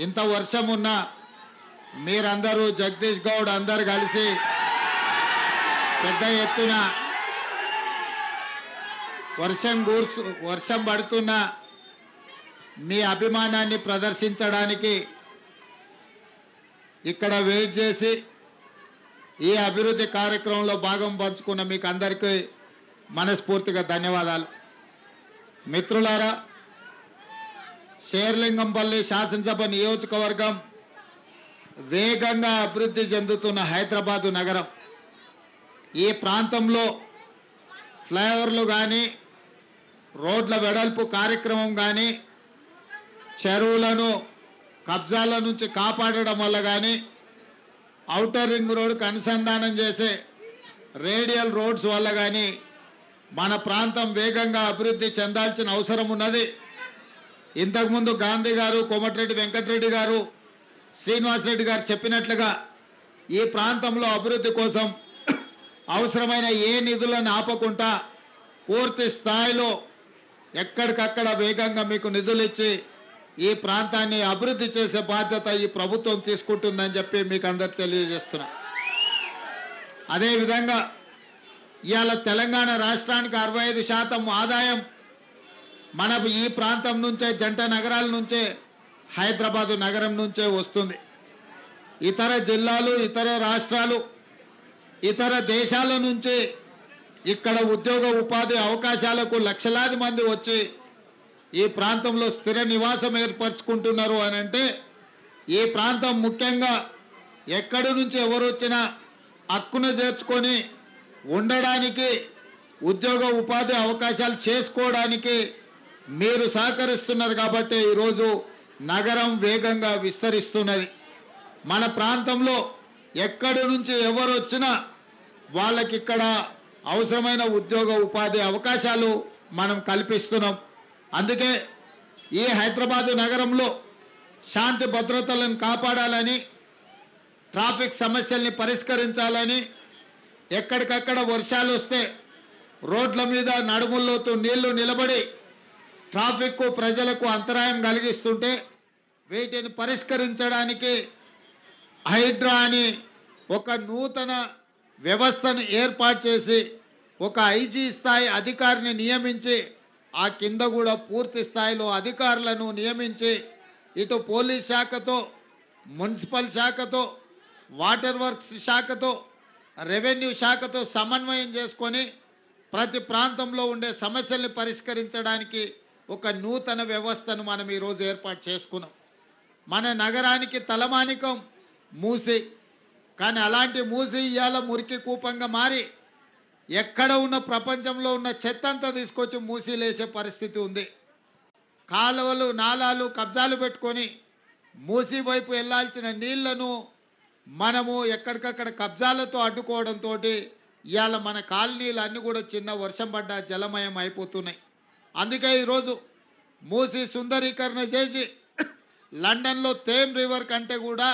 ఇంత వర్షం ఉన్నా మీరందరూ జగదీష్ గౌడ్ అందరు కలిసి పెద్ద ఎత్తున వర్షం కూర్చు వర్షం పడుతున్న మీ అభిమానాన్ని ప్రదర్శించడానికి ఇక్కడ వెయిట్ చేసి ఈ అభివృద్ధి కార్యక్రమంలో భాగం పంచుకున్న మీకు అందరికీ మనస్ఫూర్తిగా ధన్యవాదాలు. మిత్రులారా శేర్లింగంపల్లి శాసనసభ నియోజకవర్గం వేగంగా అభివృద్ధి చెందుతున్న హైదరాబాదు నగరం. ఈ ప్రాంతంలో ఫ్లైఓవర్లు కానీ రోడ్ల వెడల్పు కార్యక్రమం కానీ చెరువులను కబ్జాల నుంచి కాపాడడం వల్ల కానీ ఔటర్ రింగ్ రోడ్డుకు అనుసంధానం చేసే రేడియల్ రోడ్స్ వల్ల కానీ మన ప్రాంతం వేగంగా అభివృద్ధి చెందాల్సిన అవసరం ఉన్నది. ఇంతకుముందు గాంధీ గారు కోమటిరెడ్డి వెంకటరెడ్డి గారు శ్రీనివాసరెడ్డి గారు చెప్పినట్లుగా ఈ ప్రాంతంలో అభివృద్ధి కోసం అవసరమైన ఏ నిధులను ఆపకుండా పూర్తి స్థాయిలో ఎక్కడికక్కడ వేగంగా మీకు నిధులు ఇచ్చి ఈ ప్రాంతాన్ని అభివృద్ధి చేసే బాధ్యత ఈ ప్రభుత్వం తీసుకుంటుందని చెప్పి మీకు అందరు తెలియజేస్తున్నా. అదేవిధంగా ఇవాళ తెలంగాణ రాష్ట్రానికి అరవై ఐదు శాతం ఆదాయం మన ఈ ప్రాంతం నుంచే జంట నగరాల నుంచే హైదరాబాదు నగరం నుంచే వస్తుంది. ఇతర జిల్లాలు ఇతర రాష్ట్రాలు ఇతర దేశాల నుంచి ఇక్కడ ఉద్యోగ ఉపాధి అవకాశాలకు లక్షలాది మంది వచ్చి ఈ ప్రాంతంలో స్థిర నివాసం ఏర్పరచుకుంటున్నారు అని అంటే ఈ ప్రాంతం ముఖ్యంగా ఎక్కడి నుంచి ఎవరు వచ్చినా హక్కును చేర్చుకొని ఉండడానికి ఉద్యోగ ఉపాధి అవకాశాలు చేసుకోవడానికి మీరు సహకరిస్తున్నారు కాబట్టి ఈరోజు నగరం వేగంగా విస్తరిస్తున్నది. మన ప్రాంతంలో ఎక్కడి నుంచి ఎవరు వచ్చినా వాళ్ళకి ఇక్కడ అవసరమైన ఉద్యోగ ఉపాధి అవకాశాలు మనం కల్పిస్తున్నాం. అందుకే ఈ హైదరాబాదు నగరంలో శాంతి భద్రతలను కాపాడాలని ట్రాఫిక్ సమస్యల్ని పరిష్కరించాలని ఎక్కడికక్కడ వర్షాలు వస్తే రోడ్ల మీద నడుముల్లోతో నీళ్ళు నిలబడి ట్రాఫిక్ ప్రజలకు అంతరాయం కలిగిస్తుంటే వీటిని పరిష్కరించడానికి హైడ్రా అని ఒక నూతన వ్యవస్థను ఏర్పాటు చేసి ఒక ఐజీ స్థాయి అధికారిని నియమించి ఆ కింద కూడా పూర్తి స్థాయిలో అధికారులను నియమించి ఇటు పోలీస్ శాఖతో మున్సిపల్ శాఖతో వాటర్ వర్క్స్ శాఖతో రెవెన్యూ శాఖతో సమన్వయం చేసుకొని ప్రతి ప్రాంతంలో ఉండే సమస్యల్ని పరిష్కరించడానికి ఒక నూతన వ్యవస్థను మనం ఈరోజు ఏర్పాటు చేసుకున్నాం. మన నగరానికి తలమానికం మూసి. కానీ అలాంటి మూసి ఇవాళ మురికి కూపంగా మారి ఎక్కడ ఉన్న ప్రపంచంలో ఉన్న చెత్త అంతా తీసుకొచ్చి మూసిలేసే పరిస్థితి ఉంది. కాలువలు నాలాలు కబ్జాలు పెట్టుకొని మూసి వైపు వెళ్ళాల్సిన నీళ్ళను మనము ఎక్కడికక్కడ కబ్జాలతో అడ్డుకోవడంతో ఇవాళ మన కాలనీలు అన్నీ కూడా చిన్న వర్షం పడ్డ జలమయం అయిపోతున్నాయి. అందుకే ఈరోజు మూసి సుందరీకరణ చేసి లండన్లో థేమ్ రివర్ కంటే కూడా